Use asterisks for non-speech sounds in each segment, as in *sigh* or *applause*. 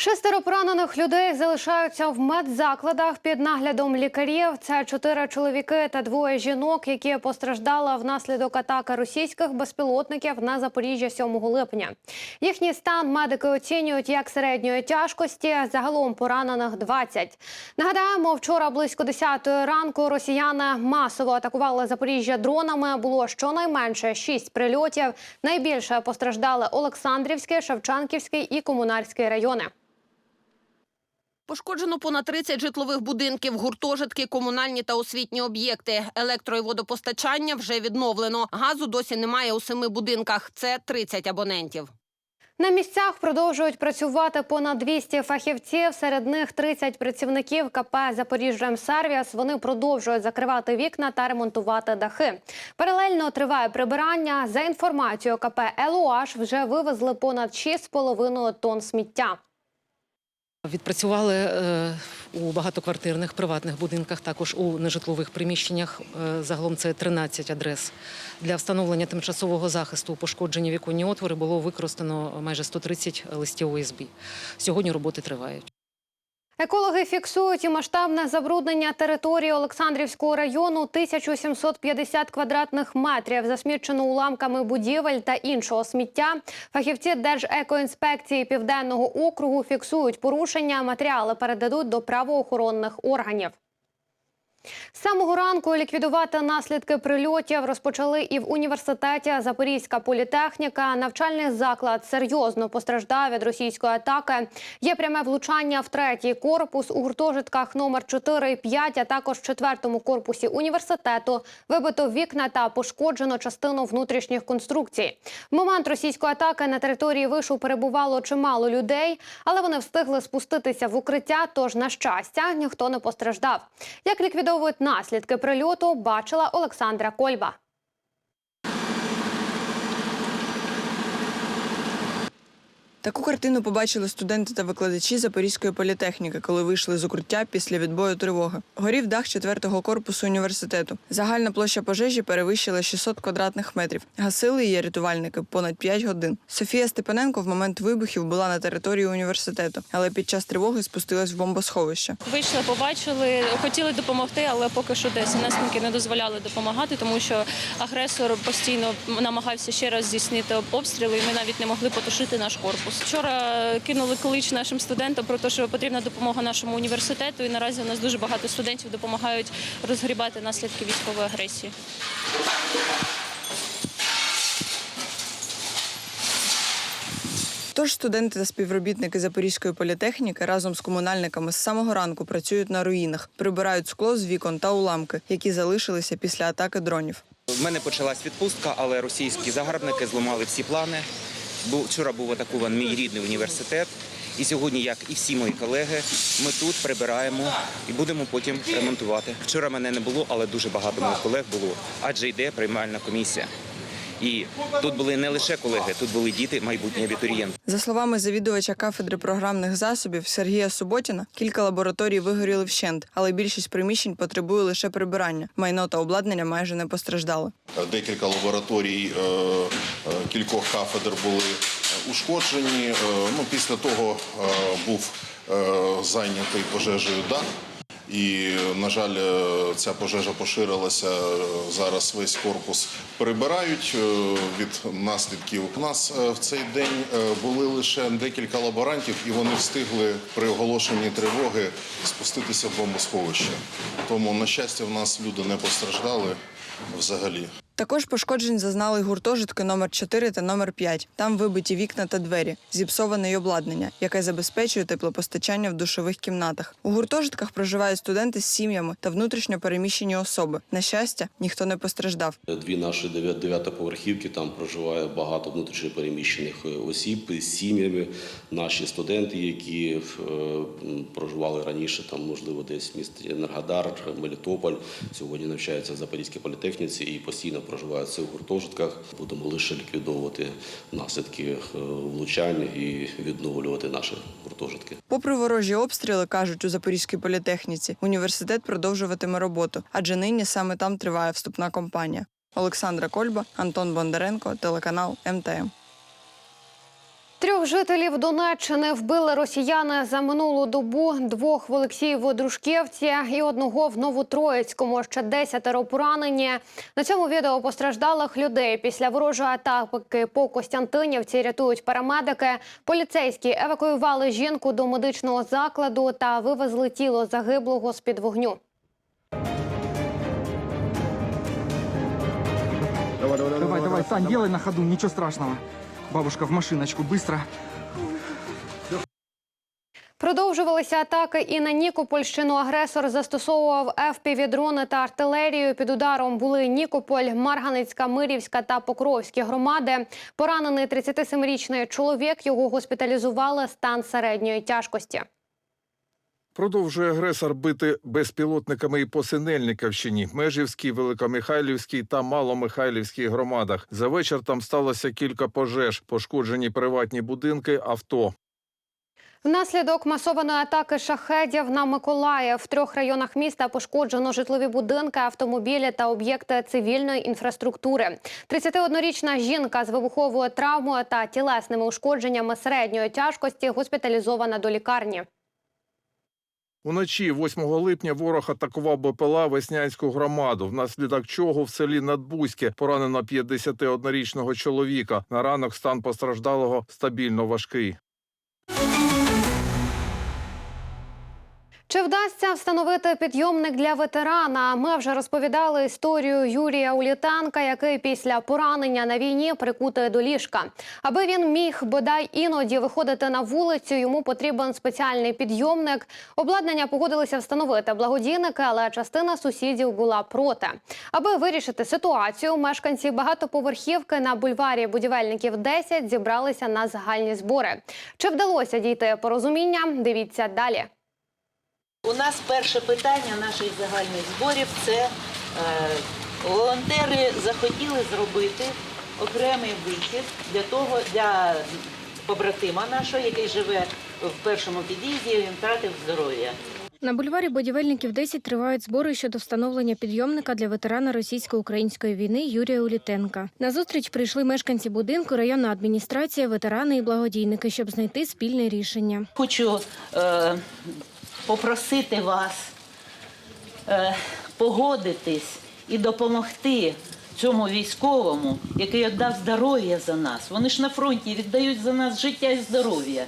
Шестеро поранених людей залишаються в медзакладах під наглядом лікарів. Це чотири чоловіки та двоє жінок, які постраждали внаслідок атаки російських безпілотників на Запоріжжя 7 липня. Їхній стан медики оцінюють як середньої тяжкості. Загалом поранених 20. Нагадаємо, вчора близько 10 ранку росіяни масово атакували Запоріжжя дронами. Було щонайменше 6 прильотів. Найбільше постраждали Олександрівський, Шевчанківський і Комунарський райони. Пошкоджено понад 30 житлових будинків, гуртожитки, комунальні та освітні об'єкти. Електро- і водопостачання вже відновлено. Газу досі немає у семи будинках. Це 30 абонентів. На місцях продовжують працювати понад 200 фахівців. Серед них 30 працівників КП «Запоріжжямсервіс». Вони продовжують закривати вікна та ремонтувати дахи. Паралельно триває прибирання. За інформацією КП «ЛУАШ» вже вивезли понад 6,5 тонн сміття. Відпрацювали е, у багатоквартирних приватних будинках, також у нежитлових приміщеннях. Е, Загалом це 13 адрес. Для встановлення тимчасового захисту пошкоджені віконні отвори було використано майже 130 листів ОСБ. Сьогодні роботи тривають. Екологи фіксують масштабне забруднення території Олександрівського району 1750 квадратних метрів, засмічено уламками будівель та іншого сміття. Фахівці Держекоінспекції Південного округу фіксують порушення. Матеріали передадуть до правоохоронних органів. З самого ранку ліквідувати наслідки прильотів розпочали і в університеті Запорізька політехніка. Навчальний заклад серйозно постраждав від російської атаки. Є пряме влучання в третій корпус у гуртожитках номер 4 і 5, а також в четвертому корпусі університету. Вибито вікна та пошкоджено частину внутрішніх конструкцій. В момент російської атаки на території вишу перебувало чимало людей, але вони встигли спуститися в укриття. Тож, на щастя, ніхто не постраждав. Як ліквідовують наслідки прильоту, бачила Олександра Кольба. Таку картину побачили студенти та викладачі Запорізької політехніки, коли вийшли з укриття після відбою тривоги. Горів дах четвертого корпусу університету. Загальна площа пожежі перевищила 600 квадратних метрів. Гасили її рятувальники понад 5 годин. Софія Степаненко в момент вибухів була на території університету, але під час тривоги спустилась в бомбосховище. Вийшли, побачили, хотіли допомогти, але поки що десь ДСНСники не дозволяли допомагати, тому що агресор постійно намагався ще раз здійснити обстріли, і ми навіть не могли потушити наш корпус. Вчора кинули клич нашим студентам про те, що потрібна допомога нашому університету, і наразі у нас дуже багато студентів допомагають розгрібати наслідки військової агресії. Тож студенти та співробітники Запорізької політехніки разом з комунальниками з самого ранку працюють на руїнах, прибирають скло з вікон та уламки, які залишилися після атаки дронів. В мене почалась відпустка, але російські загарбники зламали всі плани. Вчора був атакований мій рідний університет. І сьогодні, як і всі мої колеги, ми тут прибираємо і будемо потім ремонтувати. Вчора мене не було, але дуже багато моїх колег було, адже йде приймальна комісія. І тут були не лише колеги, тут були діти, майбутні абітурієнти. За словами завідувача кафедри програмних засобів Сергія Суботіна, кілька лабораторій вигоріли вщент, але більшість приміщень потребує лише прибирання. Майно та обладнання майже не постраждали. Декілька лабораторій е, е, кількох кафедр були е, ушкоджені. Ну, після того був зайнятий пожежею дах. І, на жаль, е, ця пожежа поширилася. Е, Зараз весь корпус прибирають е, від наслідків. У нас в цей день були лише декілька лаборантів, і вони встигли при оголошенні тривоги спуститися в бомбосховище. Тому, на щастя, в нас люди не постраждали взагалі. Також пошкоджень зазнали гуртожитки номер 4 та номер 5. Там вибиті вікна та двері, зіпсоване й обладнання, яке забезпечує теплопостачання в душових кімнатах. У гуртожитках проживають студенти з сім'ями та внутрішньо переміщені особи. На щастя, ніхто не постраждав. Дві наші дев'я- дев'ятоповерхівки, там проживає багато внутрішньопереміщених е, осіб з сім'ями. Наші студенти, які е, проживали раніше, там можливо десь в місті Енергодар, Мелітополь, сьогодні навчаються в Запорізькій політехніці і постійно проживають в гуртожитках. Будемо лише ліквідовувати наслідки е, влучань і відновлювати наші гуртожитки. Попри ворожі обстріли, кажуть у Запорізькій політехніці, університет продовжуватиме роботу, адже нині саме там триває вступна кампанія. Олександра Кольба, Антон Бондаренко, телеканал МТМ. Трьох жителів Донеччини вбили росіяни за минулу добу. Двох в Олексієво-Дружківці і одного в Новотроїцькому. Ще десятеро поранені. На цьому відео постраждалих людей після ворожої атаки по Костянтинівці рятують парамедики. Поліцейські евакуювали жінку до медичного закладу та вивезли тіло загиблого з під вогню. Давай, давай, Сань, делай на ходу, ничего страшного. Бабушка в машиночку, быстро. Продовжувалися атаки і на Нікопольщину. Агресор застосовував ФПВ-дрони та артилерію. Під ударом були Нікополь, Марганецька, Мирівська та Покровські громади. Поранений 37-річний чоловік. Його госпіталізували стан середньої тяжкості. Продовжує агресор бити безпілотниками і по Синельниківщині, Межівській, Великомихайлівській та Маломихайлівській громадах. За вечір там сталося кілька пожеж, пошкоджені приватні будинки, авто. Внаслідок масованої атаки шахедів на Миколаїв в трьох районах міста пошкоджено житлові будинки, автомобілі та об'єкти цивільної інфраструктури. 31-річна жінка з вибуховою травмою та тілесними ушкодженнями середньої тяжкості госпіталізована до лікарні. Уночі 8 липня ворог атакував БПЛА Веснянську громаду, внаслідок чого в селі Надбузьке поранено 51-річного чоловіка. На ранок стан постраждалого стабільно важкий. Чи вдасться встановити підйомник для ветерана? Ми вже розповідали історію Юрія Улітанка, який після поранення на війні прикутий до ліжка. Аби він міг бодай іноді виходити на вулицю, йому потрібен спеціальний підйомник. Обладнання погодилися встановити благодійники, але частина сусідів була проти. Аби вирішити ситуацію, мешканці багатоповерхівки на бульварі будівельників 10 зібралися на загальні збори. Чи вдалося дійти порозуміння? Дивіться далі. У нас перше питання наших загальних зборів це е, волонтери захотіли зробити окремий вихід для того, для побратима нашого, який живе в першому під'їзді, він втратив здоров'я. На бульварі будівельників 10 тривають збори щодо встановлення підйомника для ветерана російсько-української війни Юрія Улітенка. На зустріч прийшли мешканці будинку, районна адміністрація, ветерани і благодійники, щоб знайти спільне рішення. Хочу е, попросити вас е, погодитись і допомогти цьому військовому, який віддав здоров'я за нас. Вони ж на фронті віддають за нас життя і здоров'я.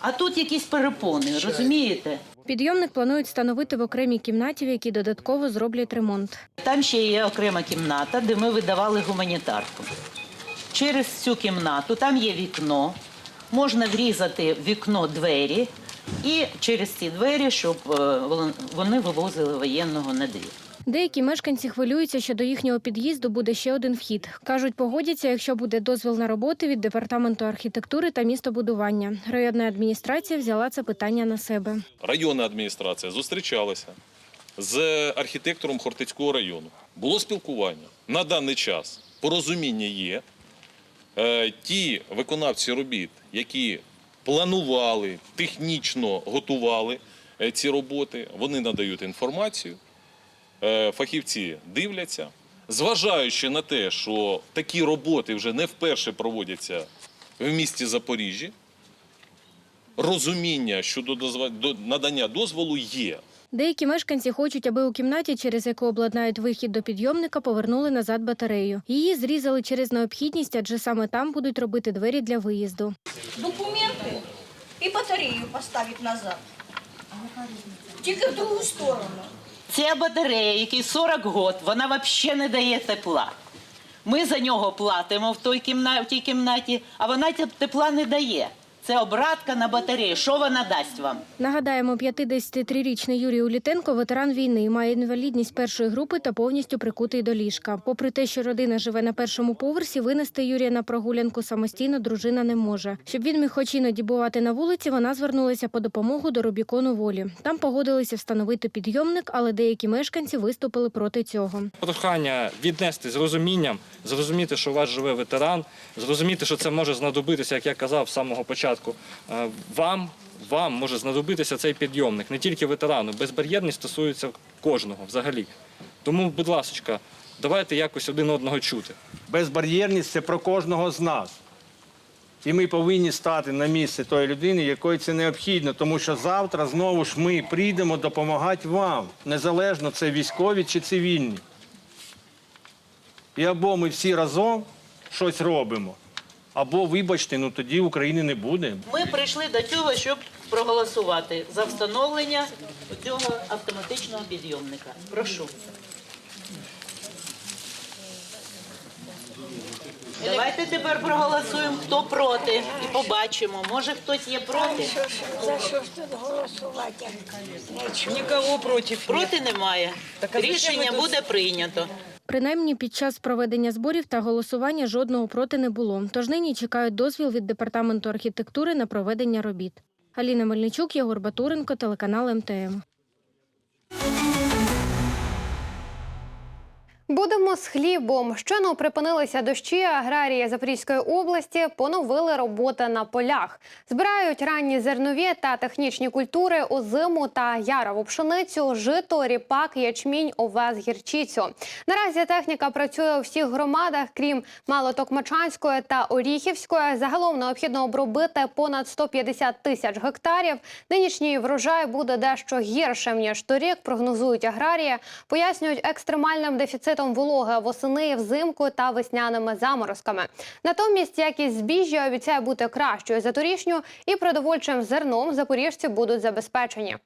А тут якісь перепони, розумієте? Підйомник планують встановити в окремій кімнаті, в якій додатково зроблять ремонт. Там ще є окрема кімната, де ми видавали гуманітарку. Через цю кімнату там є вікно, можна врізати вікно двері і через ці двері, щоб е, вони вивозили воєнного на двір. Деякі мешканці хвилюються, що до їхнього під'їзду буде ще один вхід. Кажуть, погодяться, якщо буде дозвіл на роботи від департаменту архітектури та містобудування. Районна адміністрація взяла це питання на себе. районна адміністрація зустрічалася з архітектором Хортицького району. Було спілкування. На даний час порозуміння є. Е, Ті виконавці робіт, які планували, технічно готували е, ці роботи, вони надають інформацію. Е, Фахівці дивляться. Зважаючи на те, що такі роботи вже не вперше проводяться в місті Запоріжжі, розуміння щодо надання дозволу є. Деякі мешканці хочуть, аби у кімнаті, через яку обладнають вихід до підйомника, повернули назад батарею. Її зрізали через необхідність, адже саме там будуть робити двері для виїзду. документи і батарею поставити назад. Тільки в другу сторону. Ця батарея, якій 40 років, вона взагалі не дає тепла. Ми за нього платимо в той кімнаті, в тій кімнаті, а вона теп- тепла не дає. Це обратка на батарею. Що вона дасть вам? Нагадаємо, 53-річний Юрій Улітенко, ветеран війни, має інвалідність першої групи та повністю прикутий до ліжка. Попри те, що родина живе на першому поверсі, винести Юрія на прогулянку самостійно дружина не може. Щоб він міг хоч іноді бувати на вулиці, вона звернулася по допомогу до Рубікону волі. Там погодилися встановити підйомник, але деякі мешканці виступили проти цього. Прохання віднести з розумінням, зрозуміти, що у вас живе ветеран, зрозуміти, що це може знадобитися, як я казав з самого початку. Е, Вам, вам може знадобитися цей підйомник, не тільки ветерану. Безбар'єрність стосується кожного взагалі. Тому, будь ласка, давайте якось один одного чути. Безбар'єрність це про кожного з нас. І ми повинні стати на місце тої людини, якої це необхідно, тому що завтра знову ж ми прийдемо допомагати вам, незалежно це військові чи цивільні. І або ми всі разом щось робимо, або, вибачте, ну тоді України не буде. Ми прийшли до цього, щоб проголосувати за встановлення цього автоматичного підйомника. Прошу. Давайте тепер проголосуємо, хто проти, і побачимо. Може, хтось є проти. За що ж тут голосувати? Нікого проти. Проти немає. Рішення буде прийнято. Принаймні під час проведення зборів та голосування жодного проти не було. Тож нині чекають дозвіл від департаменту архітектури на проведення робіт. Аліна Мельничук, Єгор Батуренко, телеканал МТМ. Будемо з хлібом. Щойно припинилися дощі. Аграрії Запорізької області поновили роботи на полях. Збирають ранні зернові та технічні культури озиму та ярову пшеницю, жито, ріпак, ячмінь, овес, гірчицю. Наразі техніка працює у всіх громадах, крім Малотокмачанської та Оріхівської. Загалом необхідно обробити понад 150 тисяч гектарів. Нинішній врожай буде дещо гіршим ніж торік. Прогнозують аграрії. Пояснюють екстремальним дефіцитом вологи восени, взимку та весняними заморозками. Натомість якість збіжжя обіцяє бути кращою за торішню, і продовольчим зерном запоріжці будуть забезпечені.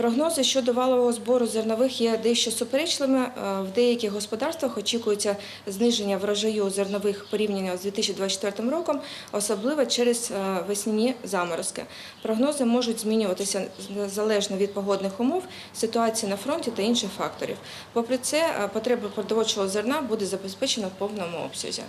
Прогнози щодо валового збору зернових є дещо суперечливими. Е, В деяких господарствах очікується зниження врожаю зернових порівняно з 2024 роком, особливо через е, весняні заморозки. Прогнози можуть змінюватися залежно від погодних умов, ситуації на фронті та інших факторів. Попри це, е, потреба продовольчого зерна буде забезпечена в повному обсязі.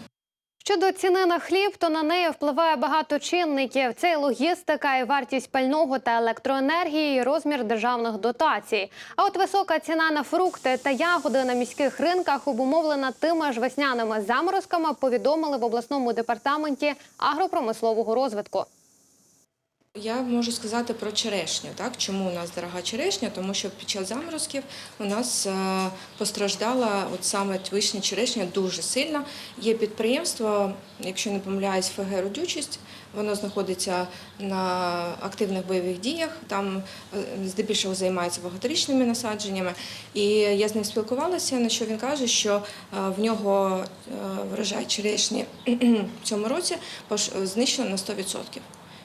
Щодо ціни на хліб, то на неї впливає багато чинників. Це і логістика, і вартість пального та електроенергії, і розмір державних дотацій. А от висока ціна на фрукти та ягоди на міських ринках обумовлена тими ж весняними заморозками. Повідомили в обласному департаменті агропромислового розвитку. Я можу сказати про черешню. Так? Чому у нас дорога черешня? Тому що під час заморозків у нас е, постраждала от саме вишня черешня дуже сильно. Є підприємство, якщо не помиляюсь, ФГ «Родючість», воно знаходиться на активних бойових діях, там е, здебільшого займається багаторічними насадженнями. І я з ним спілкувалася, на що він каже, що е, в нього врожай черешні *clears throat* в цьому році знищено на 100%